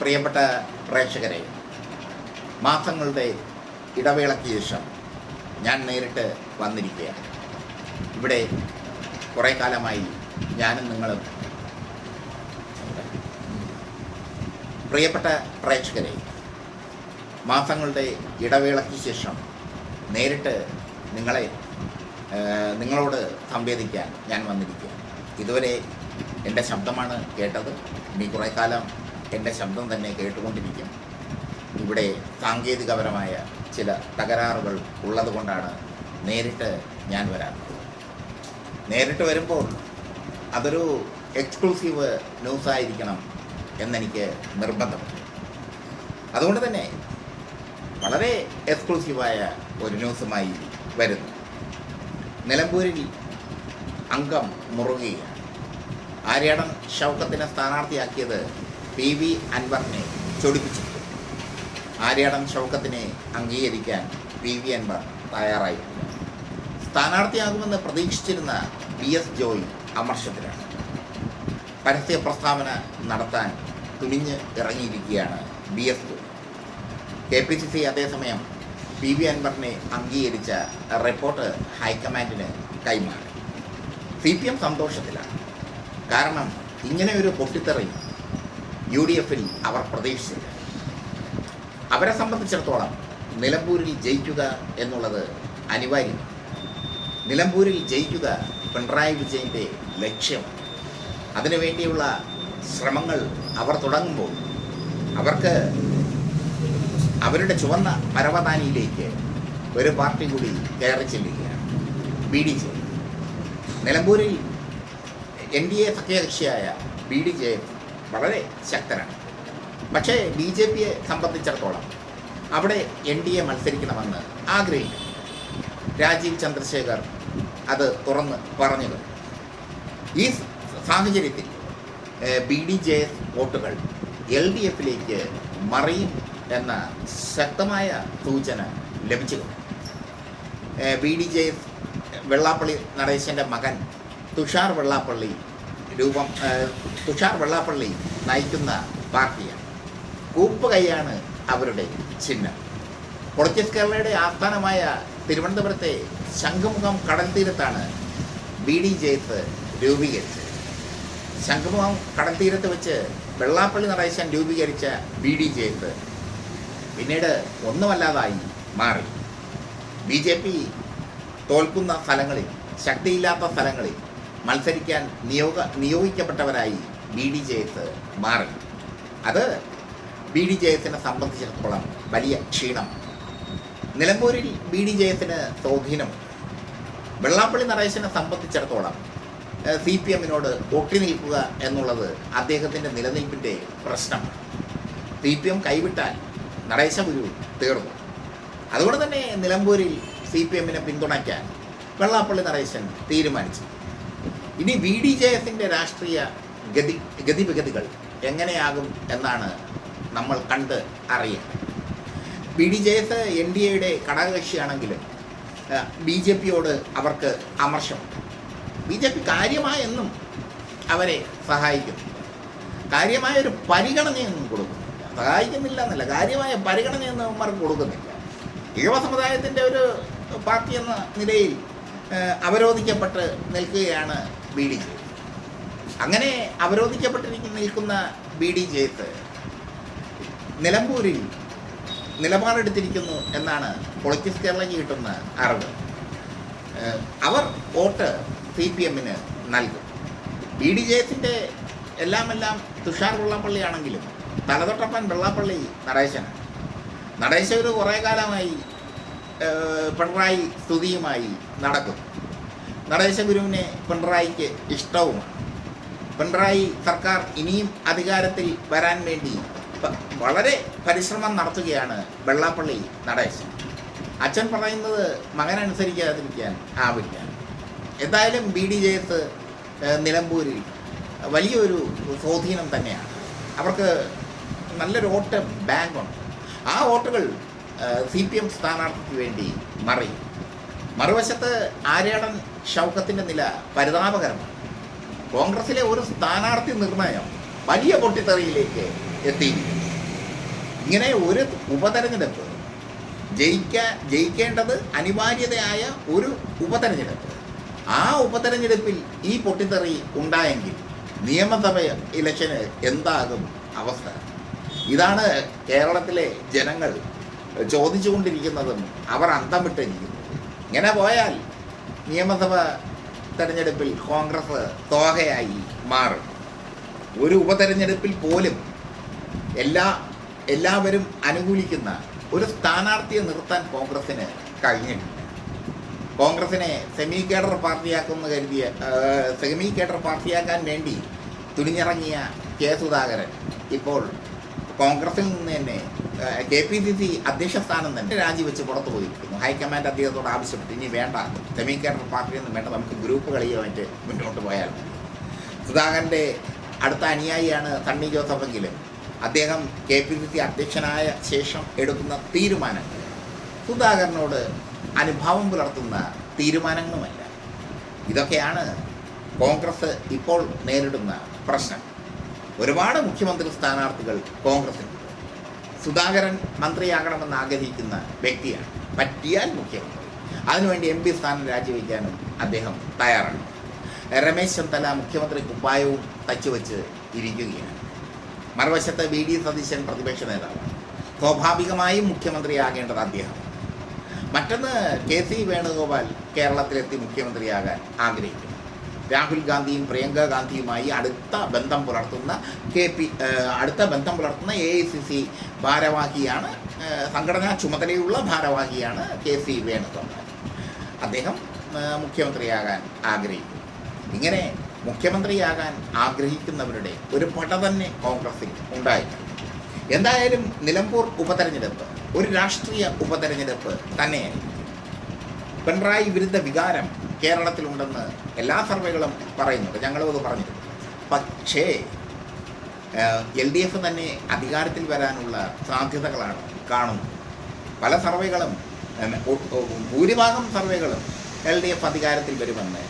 പ്രിയപ്പെട്ട പ്രേക്ഷകരെ മാസങ്ങളുടെ ഇടവേളയ്ക്ക് ശേഷം ഞാൻ നേരിട്ട് വന്നിരിക്കുകയാണ്. ഇവിടെ കുറേ കാലമായി ഞാനും നിങ്ങളും. പ്രിയപ്പെട്ട പ്രേക്ഷകരെ മാസങ്ങളുടെ ഇടവേളയ്ക്ക് ശേഷം നേരിട്ട് നിങ്ങളെ നിങ്ങളോട് സംവേദിക്കാൻ ഞാൻ വന്നിരിക്കുക ഇതുവരെ എന്റെ ശബ്ദമാണ് കേട്ടത്. ഇനി കുറേ കാലം എന്റെ ശബ്ദം തന്നെ കേട്ടുകൊണ്ടിരിക്കും. ഇവിടെ സാങ്കേതികപരമായ ചില തകരാറുകൾ ഉള്ളതുകൊണ്ടാണ് നേരിട്ട് ഞാൻ വരാറുള്ളത് നേരിട്ട് വരുമ്പോൾ അതൊരു എക്സ്ക്ലൂസീവ് ന്യൂസായിരിക്കണം എന്നെനിക്ക് നിർബന്ധമുണ്ട് അതുകൊണ്ട് തന്നെ വളരെ എക്സ്ക്ലൂസീവായ ഒരു ന്യൂസുമായി വരുന്നു. നിലമ്പൂരിൽ അംഗം മുറുകയാണ്. ആര്യാടൻ ഷൗക്കത്തിനെ സ്ഥാനാർത്ഥിയാക്കിയത് പി വി അൻവറിനെ ചൊടിപ്പിച്ചിട്ടുണ്ട്. ആര്യാടൻ ഷൗക്കത്തിനെ അംഗീകരിക്കാൻ പി വി അൻവർ തയ്യാറായിട്ടില്ല സ്ഥാനാർത്ഥിയാകുമെന്ന് പ്രതീക്ഷിച്ചിരുന്ന ബി എസ് ജോയ് അമർഷത്തിലാണ്. പരസ്യ പ്രസ്താവന നടത്താൻ തുനിഞ്ഞ് ഇറങ്ങിയിരിക്കുകയാണ് B S Joy. K P C C അതേസമയം പി വി അൻവറിനെ അംഗീകരിച്ച റിപ്പോർട്ട് ഹൈക്കമാൻഡിന് കൈമാറി. സി പി എം സന്തോഷത്തിലാണ്. കാരണം ഇങ്ങനെ ഒരു പൊട്ടിത്തെറി യു ഡി എഫിൽ അവർ പ്രതീക്ഷിച്ചില്ല. അവരെ സംബന്ധിച്ചിടത്തോളം നിലമ്പൂരിൽ ജയിക്കുക എന്നുള്ളത് അനിവാര്യമാണ്. നിലമ്പൂരിൽ ജയിക്കുക പിണറായി വിജയന്റെ ലക്ഷ്യമാണ്. അതിനുവേണ്ടിയുള്ള ശ്രമങ്ങൾ അവർ തുടങ്ങുമ്പോൾ അവർക്ക് അവരുടെ ചുവന്ന പരവതാനിയിലേക്ക് ഒരു പാർട്ടി കൂടി കയറി ചെല്ലുകയാണ് ബി ഡി ജെ. നിലമ്പൂരിൽ എൻ ഡി എ സഖ്യകക്ഷിയായ ബി ഡി ജെ വളരെ ശക്തരാണ്. പക്ഷേ ബി ജെ പിയെ സംബന്ധിച്ചിടത്തോളം അവിടെ എൻ ഡി എ മത്സരിക്കണമെന്ന് ആഗ്രഹിക്കുന്നു. രാജീവ് ചന്ദ്രശേഖർ അത് തുറന്ന് പറഞ്ഞത്. ഈ സാഹചര്യത്തിൽ ബി ഡി ജെ എസ് വോട്ടുകൾ എൽ ഡി എഫിലേക്ക് മറിയും എന്ന ശക്തമായ സൂചന ലഭിച്ചിട്ടുണ്ട്. B D J S Vellappally നടേശന്റെ മകൻ തുഷാർ വെള്ളാപ്പള്ളി രൂപം തുഷാർ വെള്ളാപ്പള്ളി നയിക്കുന്ന പാർട്ടിയാണ്. കൂപ്പ് കൈയാണ് അവരുടെ ചിഹ്നം. പൊളിറ്റിക്സ് കേരളയുടെ ആസ്ഥാനമായ തിരുവനന്തപുരത്തെ ശംഖുമുഖം കടൽ തീരത്താണ് ബി ഡി ജെയ്ത്ത് രൂപീകരിച്ചത്. ശംഖുമുഖം കടൽ തീരത്ത് വെച്ച് വെള്ളാപ്പള്ളി നടേശൻ രൂപീകരിച്ച ബി ഡി ജെയ്ത്ത് പിന്നീട് ഒന്നുമല്ലാതായി മാറി. ബി ജെ പി തോൽക്കുന്ന സ്ഥലങ്ങളിൽ ശക്തിയില്ലാത്ത സ്ഥലങ്ങളിൽ മത്സരിക്കാൻ നിയോഗ നിയോഗിക്കപ്പെട്ടവരായി ബി ഡി ജെ എസ് മാറി. അത് ബി ഡി ജെ എസിനെ സംബന്ധിച്ചിടത്തോളം വലിയ ക്ഷീണം. നിലമ്പൂരിൽ ബി ഡി ജെ എസിന് സ്വാധീനം. വെള്ളാപ്പള്ളി നടേശനെ സംബന്ധിച്ചിടത്തോളം സി പി എമ്മിനോട് ഒട്ടി നിൽക്കുക എന്നുള്ളത് അദ്ദേഹത്തിന്റെ നിലനിൽപ്പിന്റെ പ്രശ്നം. സി പി എം കൈവിട്ടാൽ നടേശ ഗുരു തീർന്നു അതുകൊണ്ട് തന്നെ നിലമ്പൂരിൽ സി പി എമ്മിനെ പിന്തുണയ്ക്കാൻ വെള്ളാപ്പള്ളി നടേശൻ തീരുമാനിച്ചു. ഇനി ബി ഡി ജെ രാഷ്ട്രീയ ഗതി ഗതിവിഗതികൾ എങ്ങനെയാകും എന്നാണ് നമ്മൾ കണ്ട് അറിയേണ്ടത് B D J N D എയുടെ ഘടകകക്ഷിയാണെങ്കിലും ബി ജെ പിയോട് അവർക്ക് അമർഷമുണ്ട്. ബി ജെ പി കാര്യമായെന്നും അവരെ സഹായിക്കുന്നു. കാര്യമായ ഒരു പരിഗണനയൊന്നും കൊടുക്കുന്നില്ല. സഹായിക്കുന്നില്ല എന്നല്ല കാര്യമായ പരിഗണനയൊന്നും അവന്മാർക്ക് കൊടുക്കുന്നില്ല. യുവ സമുദായത്തിന്റെ ഒരു പാർട്ടി എന്ന നിലയിൽ അവരോധിക്കപ്പെട്ട് നിൽക്കുകയാണ് ബി ഡി ജെ. അങ്ങനെ അവരോധിക്കപ്പെട്ടിരിക്കുന്ന നിൽക്കുന്ന ബി ഡി ജെ എസ് നിലമ്പൂരിൽ നിലപാടെടുത്തിരിക്കുന്നു എന്നാണ് പൊളിറ്റിക്സ് കേരളയ്ക്ക് കിട്ടുന്ന അറിവ്. അവർ വോട്ട് സി പി എമ്മിന് നൽകും. ബി ഡി ജെ എസിന്റെ എല്ലാം എല്ലാം തുഷാർ വെള്ളാപ്പള്ളിയാണെങ്കിലും തലതൊട്ടപ്പൻ വെള്ളാപ്പള്ളി നടേശനാണ്. നടേശ ഒരു കുറേ കാലമായി പിണറായി സ്തുതിയുമായി നടക്കും. നടേശ ഗുരുവിനെ പിണറായിക്ക് ഇഷ്ടവുമാണ് പിണറായി സർക്കാർ ഇനിയും അധികാരത്തിൽ വരാൻ വേണ്ടി വളരെ പരിശ്രമം നടത്തുകയാണ് വെള്ളാപ്പള്ളി നടേശൻ. അച്ഛൻ പറയുന്നത് മകനനുസരിക്കാതിരിക്കാൻ ആവില്ല. എന്തായാലും ബി ഡി ജെ എസ് നിലമ്പൂരിൽ വലിയൊരു സ്വാധീനം തന്നെയാണ്. അവർക്ക് നല്ലൊരു വോട്ട് ബാങ്കുണ്ട്. ആ വോട്ടുകൾ സി പി എം സ്ഥാനാർത്ഥിക്ക് വേണ്ടി മറിയും. മറുവശത്ത് ആര്യാടൻ ഷൗക്കത്തിന്റെ നില പരിതാപകരമാണ്. കോൺഗ്രസിലെ ഒരു സ്ഥാനാർത്ഥി നിർണയം വലിയ പൊട്ടിത്തെറിയിലേക്ക് എത്തിയിരിക്കുന്നു. ഇങ്ങനെ ഒരു ഉപതെരഞ്ഞെടുപ്പ് ജയിക്കാൻ ജയിക്കേണ്ടത് അനിവാര്യതയായ ഒരു ഉപതെരഞ്ഞെടുപ്പ്. ആ ഉപതെരഞ്ഞെടുപ്പിൽ ഈ പൊട്ടിത്തെറി ഉണ്ടായെങ്കിൽ നിയമസഭ ഇലക്ഷന് എന്താകും അവസ്ഥ? ഇതാണ് കേരളത്തിലെ ജനങ്ങൾ ചോദിച്ചുകൊണ്ടിരിക്കുന്നതും അവർ അന്തം വിട്ടിരിക്കുന്നതും ഇങ്ങനെ പോയാൽ നിയമസഭ തെരഞ്ഞെടുപ്പിൽ കോൺഗ്രസ് തോഹയായി മാറും. ഒരു ഉപതെരഞ്ഞെടുപ്പിൽ പോലും എല്ലാ എല്ലാവരും അനുകൂലിക്കുന്ന ഒരു സ്ഥാനാർത്ഥിയെ നിർത്താൻ കോൺഗ്രസിന് കഴിഞ്ഞിട്ടില്ല. കോൺഗ്രസിനെ സെമി കേഡർ പാർട്ടിയാക്കുമെന്ന് കരുതിയ സെമി കേഡർ പാർട്ടിയാക്കാൻ വേണ്ടി തുനിഞ്ഞിറങ്ങിയ കെ സുധാകരൻ ഇപ്പോൾ കോൺഗ്രസിൽ നിന്ന് തന്നെ കെ പി സി സി അധ്യക്ഷ സ്ഥാനം തന്നെ രാജിവെച്ച് പുറത്തു പോയിരിക്കുന്നു. ഹൈക്കമാൻഡ് അദ്ദേഹത്തോട് ആവശ്യപ്പെട്ടു. ഇനി വേണ്ട സെമി പാർട്ടിയിൽ നിന്ന് വേണ്ട നമുക്ക് ഗ്രൂപ്പ് കളിയുമായിട്ട് മുന്നോട്ട് പോയാൽ സുധാകരന്റെ അടുത്ത അനുയായിയാണ് സണ്ണി ജോസഫെങ്കിലും അദ്ദേഹം കെ പി സി സി അധ്യക്ഷനായ ശേഷം എടുക്കുന്ന തീരുമാനങ്ങൾ. സുധാകരനോട് അനുഭാവം പുലർത്തുന്ന തീരുമാനങ്ങളുമല്ല. ഇതൊക്കെയാണ് കോൺഗ്രസ് ഇപ്പോൾ നേരിടുന്ന പ്രശ്നം. ഒരുപാട് മുഖ്യമന്ത്രി സ്ഥാനാർത്ഥികൾ കോൺഗ്രസിൽ സുധാകരൻ മന്ത്രിയാകണമെന്ന് ആഗ്രഹിക്കുന്ന വ്യക്തിയാണ്. പറ്റിയാൽ മുഖ്യമന്ത്രി. അതിനുവേണ്ടി എം പി സ്ഥാനം രാജിവെക്കാനും അദ്ദേഹം തയ്യാറാണ്. രമേശ് ചെന്നല മുഖ്യമന്ത്രി കുപ്പായവും തച്ചുവെച്ച് ഇരിക്കുകയാണ്. മറുവശത്ത് വി ഡി സതീശൻ പ്രതിപക്ഷ നേതാവ് സ്വാഭാവികമായും മുഖ്യമന്ത്രിയാകേണ്ടത് അദ്ദേഹം. മറ്റൊന്ന് കെ സി വേണുഗോപാൽ കേരളത്തിലെത്തി മുഖ്യമന്ത്രിയാകാൻ ആഗ്രഹിക്കുന്നു. രാഹുൽ ഗാന്ധിയും പ്രിയങ്ക ഗാന്ധിയുമായി അടുത്ത ബന്ധം പുലർത്തുന്ന കെ പി അടുത്ത ബന്ധം പുലർത്തുന്ന എ ഐ സി സി ഭാരവാഹിയാണ് സംഘടനാ ചുമതലയുള്ള ഭാരവാഹിയാണ് കെ സി വേണുഗോപാൽ. അദ്ദേഹം മുഖ്യമന്ത്രിയാകാൻ ആഗ്രഹിക്കുന്നു. ഇങ്ങനെ മുഖ്യമന്ത്രിയാകാൻ ആഗ്രഹിക്കുന്നവരുടെ ഒരു പട തന്നെ കോൺഗ്രസിൽ ഉണ്ടായിട്ടുണ്ട്. എന്തായാലും നിലമ്പൂർ ഉപതെരഞ്ഞെടുപ്പ് ഒരു രാഷ്ട്രീയ ഉപതെരഞ്ഞെടുപ്പ് തന്നെയായിരിക്കും. പിണറായി വിരുദ്ധ വികാരം കേരളത്തിലുണ്ടെന്ന് എല്ലാ സർവേകളും പറയുന്നുണ്ട് ഞങ്ങളും അത് പറഞ്ഞിട്ടുണ്ട്. പക്ഷേ എൽ ഡി എഫ് തന്നെ അധികാരത്തിൽ വരാനുള്ള സാധ്യതകളാണ് കാണുന്നത്. പല സർവേകളും ഭൂരിഭാഗം സർവേകളും എൽ ഡി എഫ് അധികാരത്തിൽ വരുമെന്ന്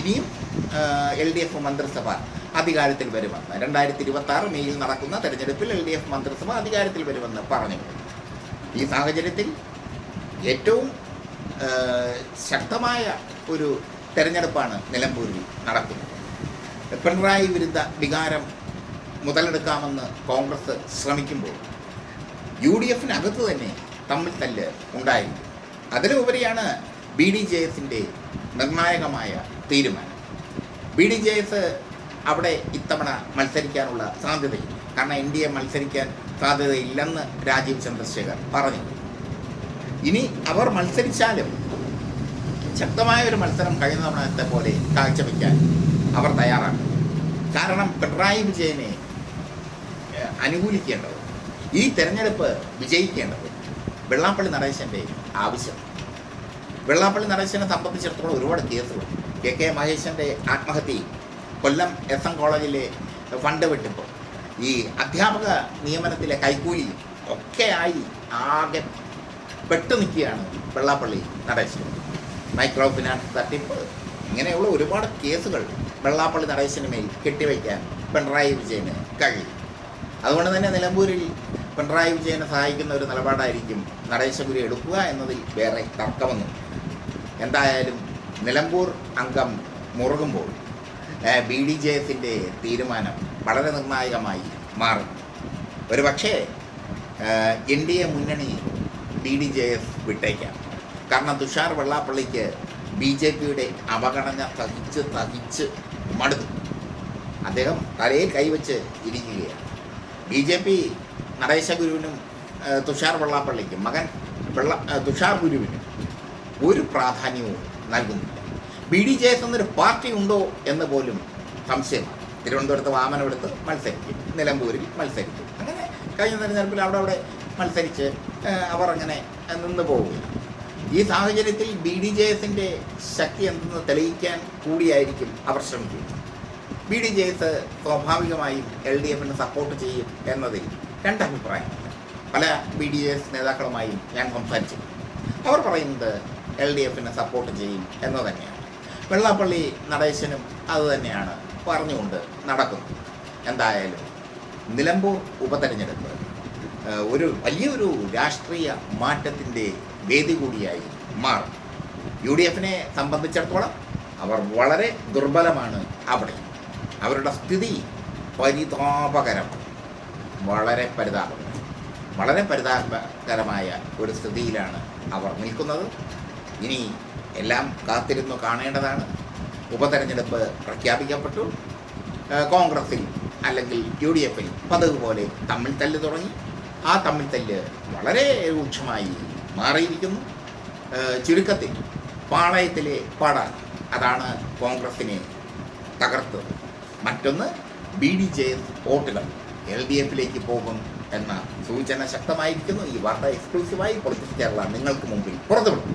ഇനിയും എൽ ഡി എഫ് മന്ത്രിസഭ അധികാരത്തിൽ വരുമെന്ന് രണ്ടായിരത്തി ഇരുപത്തി ആറ് മെയ്യിൽ നടക്കുന്ന തെരഞ്ഞെടുപ്പിൽ എൽ ഡി എഫ് മന്ത്രിസഭ അധികാരത്തിൽ വരുമെന്ന് പറഞ്ഞു. ഈ സാഹചര്യത്തിൽ ഏറ്റവും ശക്തമായ ഒരു തെരഞ്ഞെടുപ്പാണ് നിലമ്പൂരിൽ നടക്കുന്നത്. പിണറായി വിരുദ്ധ വികാരം മുതലെടുക്കാമെന്ന് കോൺഗ്രസ് ശ്രമിക്കുമ്പോൾ യു ഡി എഫിനകത്ത് തന്നെ തമ്മിൽ തല്ല് ഉണ്ടായിരുന്നു. അതിലുപരിയാണ് ബി ഡി ജെ എസിന്റെ നിർണായകമായ തീരുമാനം. ബി ഡി ജെ എസ് അവിടെ ഇത്തവണ മത്സരിക്കാനുള്ള സാധ്യതയില്ല. കാരണം എൻ ഡി എ മത്സരിക്കാൻ സാധ്യതയില്ലെന്ന് രാജീവ് ചന്ദ്രശേഖർ പറഞ്ഞു. ഇനി അവർ മത്സരിച്ചാലും ശക്തമായ ഒരു മത്സരം കഴിഞ്ഞ തവണത്തെ പോലെ കാഴ്ചവെക്കാൻ അവർ തയ്യാറാണ്. കാരണം പിണറായി വിജയനെ അനുകൂലിക്കേണ്ടത് ഈ തെരഞ്ഞെടുപ്പ് വിജയിക്കേണ്ടത് വെള്ളാപ്പള്ളി നടേശന്റെ ആവശ്യം. വെള്ളാപ്പള്ളി നടേശനെ സംബന്ധിച്ചിടത്തോളം ഒരുപാട് കേസുകൾ. കെ കെ മഹേശന്റെ ആത്മഹത്യയും കൊല്ലം എസ് എം കോളേജിലെ ഫണ്ട് വെട്ടിപ്പും ഈ അധ്യാപക നിയമനത്തിലെ കൈക്കൂലിയും ഒക്കെയായി ആകെ പെട്ടു നിൽക്കുകയാണ് വെള്ളാപ്പള്ളി നടേശൻ. മൈക്രോ ഫിനാൻസ് തട്ടിപ്പ്. ഇങ്ങനെയുള്ള ഒരുപാട് കേസുകൾ വെള്ളാപ്പള്ളി നടേശന് മേൽ കെട്ടിവയ്ക്കാൻ പിണറായി വിജയന് കഴിയും. അതുകൊണ്ട് തന്നെ നിലമ്പൂരിൽ പിണറായി വിജയനെ സഹായിക്കുന്ന ഒരു നിലപാടായിരിക്കും നടേശപുരി എടുക്കുക എന്നതിൽ വേറെ തർക്കമൊന്നും എന്തായാലും നിലമ്പൂർ അംഗം മുറുകുമ്പോൾ ബി ഡി ജെ എസിന്റെ തീരുമാനം വളരെ നിർണായകമായി മാറും. ഒരുപക്ഷേ എൻ ഡി എ മുന്നണി ബി ഡി ജെ എസ് വിട്ടേക്കാം. കാരണം തുഷാർ വെള്ളാപ്പള്ളിക്ക് ബി ജെ പിയുടെ അവഗണന തഹിച്ച് തഹിച്ച് മടുത്തു. അദ്ദേഹം തലയിൽ കൈവച്ച് ഇരിക്കുകയാണ്. ബി ജെ പി നടേശ ഗുരുവിനും തുഷാർ വെള്ളാപ്പള്ളിക്കും മകൻ വെള്ള തുഷാർ ഗുരുവിനും ഒരു പ്രാധാന്യവും നൽകുന്നില്ല. ബി ഡി ജെ എസ് എന്നൊരു പാർട്ടി ഉണ്ടോ എന്ന് പോലും സംശയമാണ്. തിരുവനന്തപുരത്ത് വാമനമെടുത്ത് മത്സരിക്കും. നിലമ്പൂരിൽ മത്സരിക്കും. അങ്ങനെ കഴിഞ്ഞ തെരഞ്ഞെടുപ്പിൽ അവിടെ അവിടെ മത്സരിച്ച് അവർ അങ്ങനെ നിന്ന് പോവുകയാണ്. ഈ സാഹചര്യത്തിൽ ബി ഡി ജെ എസിന്റെ ശക്തി എന്തെന്ന് തെളിയിക്കാൻ കൂടിയായിരിക്കും അവർ ശ്രമിക്കുന്നത് ബി ഡി ജെ എസ് സ്വാഭാവികമായും എൽ ഡി എഫിന് സപ്പോർട്ട് ചെയ്യും എന്നതിൽ രണ്ടഭിപ്രായമുണ്ട് പല ബി ഡി ജെ എസ് നേതാക്കളുമായും ഞാൻ സംസാരിച്ചു അവർ പറയുന്നത് എൽ ഡി എഫിന് സപ്പോർട്ട് ചെയ്യും എന്ന് തന്നെയാണ്. വെള്ളാപ്പള്ളി നടേശനും അതുതന്നെയാണ് പറഞ്ഞുകൊണ്ട് നടക്കുന്നത്. എന്തായാലും നിലമ്പൂർ ഉപതെരഞ്ഞെടുപ്പ് ഒരു വലിയൊരു രാഷ്ട്രീയ മാറ്റത്തിന്റെ വേദി കൂടിയായി മാറും. യു ഡി എഫിനെ സംബന്ധിച്ചിടത്തോളം അവർ വളരെ ദുർബലമാണ് അവിടെ. അവരുടെ സ്ഥിതി പരിതാപകരം വളരെ പരിതാപകരം. വളരെ പരിതാപകരമായ ഒരു സ്ഥിതിയിലാണ് അവർ നിൽക്കുന്നത്. ഇനി എല്ലാം കാത്തിരുന്നു കാണേണ്ടതാണ്. ഉപതെരഞ്ഞെടുപ്പ് പ്രഖ്യാപിക്കപ്പെട്ടു. കോൺഗ്രസിൽ അല്ലെങ്കിൽ യു ഡി എഫിൽ പതിവ് പോലെ തമ്മിൽ തല്ല് തുടങ്ങി. ആ തമ്മിൽ തല്ല് വളരെ രൂക്ഷമായി മാറിയിരിക്കുന്നു. ചുരുക്കത്തിൽ പാളയത്തിലെ പട അതാണ് കോൺഗ്രസിനെ തകർത്തത്. മറ്റൊന്ന് ബി ഡി ജെ എസ് വോട്ടുകൾ എൽ ഡി എഫിലേക്ക് പോകും എന്ന സൂചന ശക്തമായിരിക്കുന്നു. ഈ വാർത്ത എക്സ്ക്ലൂസീവായി പൊളിറ്റിക്സ് കേരള നിങ്ങൾക്ക് മുമ്പിൽ പുറത്തുവിടും.